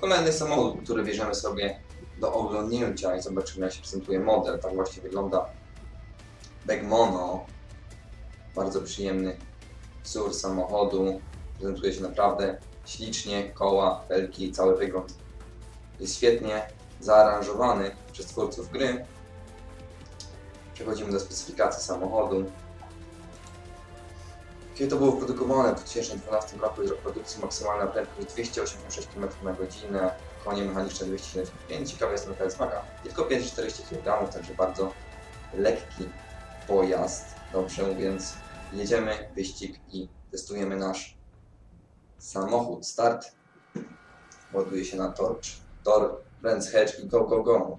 Kolejny samochód, który bierzemy sobie do oglądnięcia i zobaczymy jak się prezentuje model. Tak właśnie wygląda Begmono. Bardzo przyjemny wzór samochodu. Prezentuje się naprawdę ślicznie, koła, felki, cały wygląd jest świetnie zaaranżowany przez twórców gry. Przechodzimy do specyfikacji samochodu. Kiedy to było wyprodukowane w 2012 roku jest produkcji maksymalna prędkość 286 km na godzinę, konie mechaniczne 275, ciekawe jest ten smaga, tylko 540 kg, także bardzo lekki pojazd. Dobrze, więc jedziemy wyścig i testujemy nasz samochód. Start. Ładuje się na torcz. Tor, Brands Hedge i go, go, go.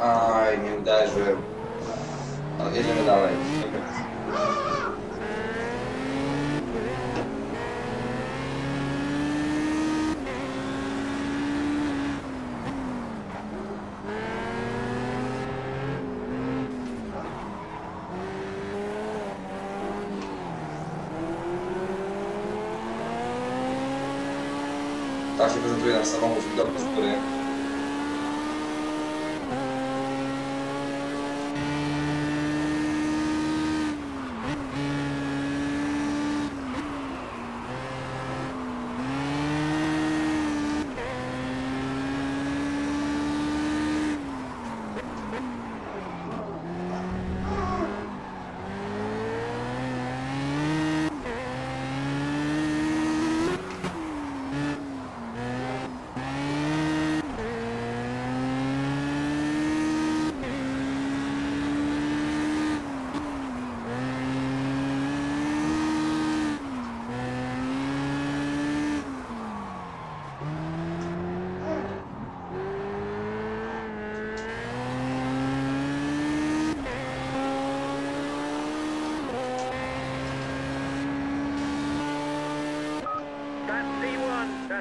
Aj, nie uderzył. No, jedziemy dalej. Tak się prezentuje nasz samochód z widoku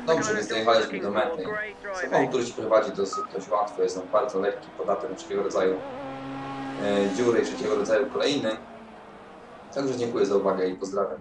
Dobrze, więc dojechaliśmy do mety. Samochód, który się prowadzi dosyć, dość łatwo, jest on bardzo lekki, podatny na wszelkiego rodzaju e, dziury i wszelkiego rodzaju kolejny. Także dziękuję za uwagę i pozdrawiam.